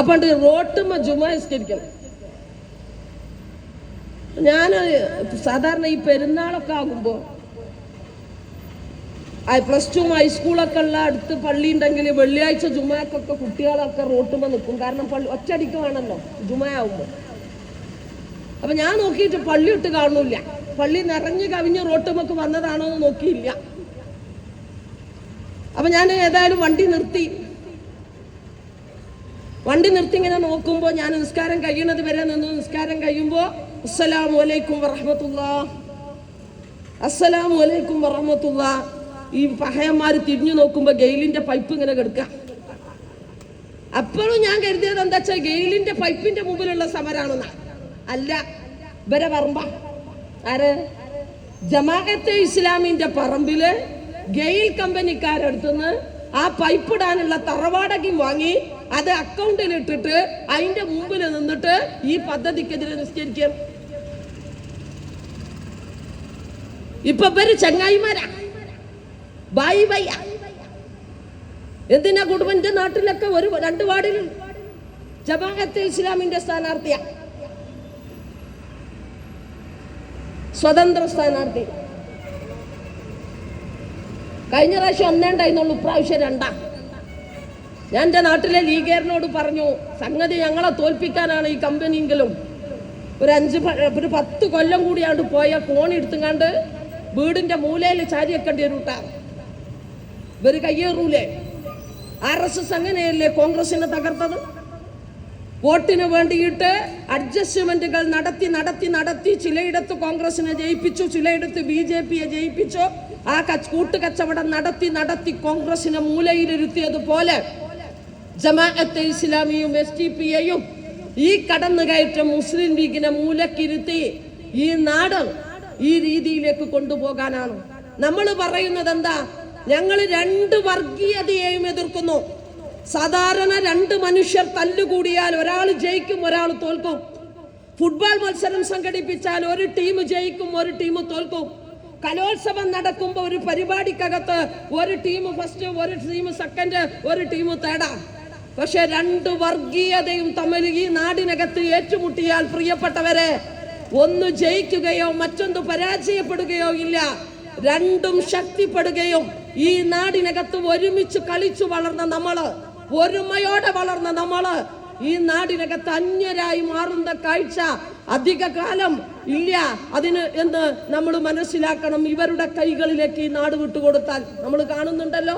അപ്പണ്ട് റോട്ടുമ്മ ജുമാസ്കരിക്കണം ഞാൻ സാധാരണ ഈ പെരുന്നാളൊക്കെ ആകുമ്പോൾ പ്ലസ് ടു ഹൈസ്കൂളൊക്കെ ഉള്ള അടുത്ത് പള്ളി ഉണ്ടെങ്കിൽ വെള്ളിയാഴ്ച ജുമാക്കൊക്കെ കുട്ടികളൊക്കെ റോട്ടുമ്പോൾ നിൽക്കും കാരണം പള്ളി ഒറ്റടിക്ക് വേണമല്ലോ ജുമയാവുമ്പോൾ അപ്പൊ ഞാൻ നോക്കിയിട്ട് പള്ളി ഇട്ട് കാണുന്നില്ല. പള്ളി നിറഞ്ഞു കവിഞ്ഞ് റോട്ടുമൊക്കെ വന്നതാണോ എന്ന് നോക്കിയില്ല. അപ്പൊ ഞാൻ ഏതായാലും വണ്ടി നിർത്തി. വണ്ടി നിർത്തി ഇങ്ങനെ നോക്കുമ്പോൾ ഞാൻ നിസ്കാരം കഴിയുന്നത് വരെ നിന്ന് നിസ്കാരം കഴിയുമ്പോൾ അസ്സലാം വലൈക്കും വറഹമത്തുള്ള. അസ്സലാം വലൈക്കും വറഹമത്തുള്ള. ഈ പഹയന്മാർ തിരിഞ്ഞു നോക്കുമ്പോൾ ഗെയിലിന്റെ പൈപ്പ് ഇങ്ങനെ കിടക്കുക അപ്പോഴും ഞാൻ കരുതിയത് എന്താ വെച്ചാൽ ഗെയിലിന്റെ പൈപ്പിന്റെ മുമ്പിലുള്ള സമരാണെന്നാ. അല്ല ഇവരെ പറമ്പ. ആര്? ജമാഅത്തെ ഇസ്ലാമിന്റെ പറമ്പിൽ ഗെയിൽ കമ്പനിക്കാരടുത്തുനിന്ന് ആ പൈപ്പ് ഇടാനുള്ള തറവാടകം വാങ്ങി അത് അക്കൗണ്ടിൽ ഇട്ടിട്ട് അതിന്റെ മുമ്പിൽ നിന്നിട്ട് ഈ പദ്ധതിക്കെതിരെ നിസ്കരിക്കും. ഇപ്പൊ പേര് ചങ്ങായിമാരാ. ബായി ബൈ എന്തിനാ കുടുംബന്റെ നാട്ടിലൊക്കെ ഒരു രണ്ട് വാർഡിൽ ജമാഅത്ത് ഇസ്ലാമിന്റെ സ്ഥാനാർത്ഥിയാ? സ്വതന്ത്ര സ്ഥാനാർത്ഥി. കഴിഞ്ഞ പ്രാവശ്യം ഒന്നേ ഉണ്ടായിരുന്നുള്ളൂ ഇപ്രാവശ്യം രണ്ടാ. ഞാൻ എന്റെ നാട്ടിലെ ലീഗേറിനോട് പറഞ്ഞു സംഗതി ഞങ്ങളെ തോൽപ്പിക്കാനാണ് ഈ കമ്പനിയെങ്കിലും. ഒരു അഞ്ച് ഒരു പത്ത് കൊല്ലം കൂടിയാണ്ട് പോയ കോണി എടുത്തുകൊണ്ട് വീടിന്റെ മൂലയിൽ ചാരിയേക്കേണ്ടി ഒരു കൂട്ടാ ഇവർ കയ്യേറൂലേ? ആർ എസ് എസ് അങ്ങനെയല്ലേ കോൺഗ്രസിനെ തകർത്തത്? വോട്ടിന് വേണ്ടിയിട്ട് അഡ്ജസ്റ്റ്മെന്റുകൾ നടത്തി നടത്തി നടത്തി ചിലയിടത്ത് കോൺഗ്രസിനെ ജയിപ്പിച്ചു ചിലയിടത്ത് ബി ജെ പിയെ ജയിപ്പിച്ചു. ആ കച്ച് കൂട്ടുകച്ചവടം നടത്തി നടത്തി കോൺഗ്രസിനെ മൂലയിലിരുത്തിയതുപോലെ ജമാഅത്തെ ഇസ്ലാമിയും എസ് ടി പിയെയും ഈ കടന്നുകയറ്റം മുസ്ലിം ലീഗിനെ മൂലക്കിരുത്തി ഈ നാട് ഈ രീതിയിലേക്ക് കൊണ്ടുപോകാനാണ്. നമ്മൾ പറയുന്നത് എന്താ ഞങ്ങൾ രണ്ട് വർഗീയതയെയും എതിർക്കുന്നു. സാധാരണ രണ്ട് മനുഷ്യർ തല്ലുകൂടിയാൽ ഒരാൾ ജയിക്കും ഒരാൾ തോൽക്കും. ഫുട്ബോൾ മത്സരം സംഘടിപ്പിച്ചാൽ ഒരു ടീം ജയിക്കും ഒരു ടീം തോൽക്കും. കലോത്സവം നടക്കുമ്പോൾ ഒരു പരിപാടിക്കകത്ത് ഒരു ടീം ഫസ്റ്റ് ഒരു ടീം സെക്കൻഡ് ഒരു ടീം തേടാ പക്ഷെ രണ്ട് വർഗീയതയും തമ്മിൽ ഈ നാടിനകത്ത് ഏറ്റുമുട്ടിയാൽ പ്രിയപ്പെട്ടവരെ ഒന്ന് ജയിക്കുകയോ മറ്റൊന്ന് പരാജയപ്പെടുകയോ ഇല്ല. രണ്ടും ശക്തിപ്പെടുകയും ഈ നാടിനകത്ത് ഒരുമിച്ച് കളിച്ചു വളർന്ന നമ്മൾ ഒരുമയോടെ വളർന്ന നമ്മൾ ഈ നാടിനകത്ത് അന്യരായി മാറുന്ന കാഴ്ച അധിക കാലം ഇല്ല. അതിന് എന്ന് നമ്മൾ മനസ്സിലാക്കണം. ഇവരുടെ കൈകളിലേക്ക് ഈ നാട് വിട്ടുകൊടുത്താൽ നമ്മൾ കാണുന്നുണ്ടല്ലോ.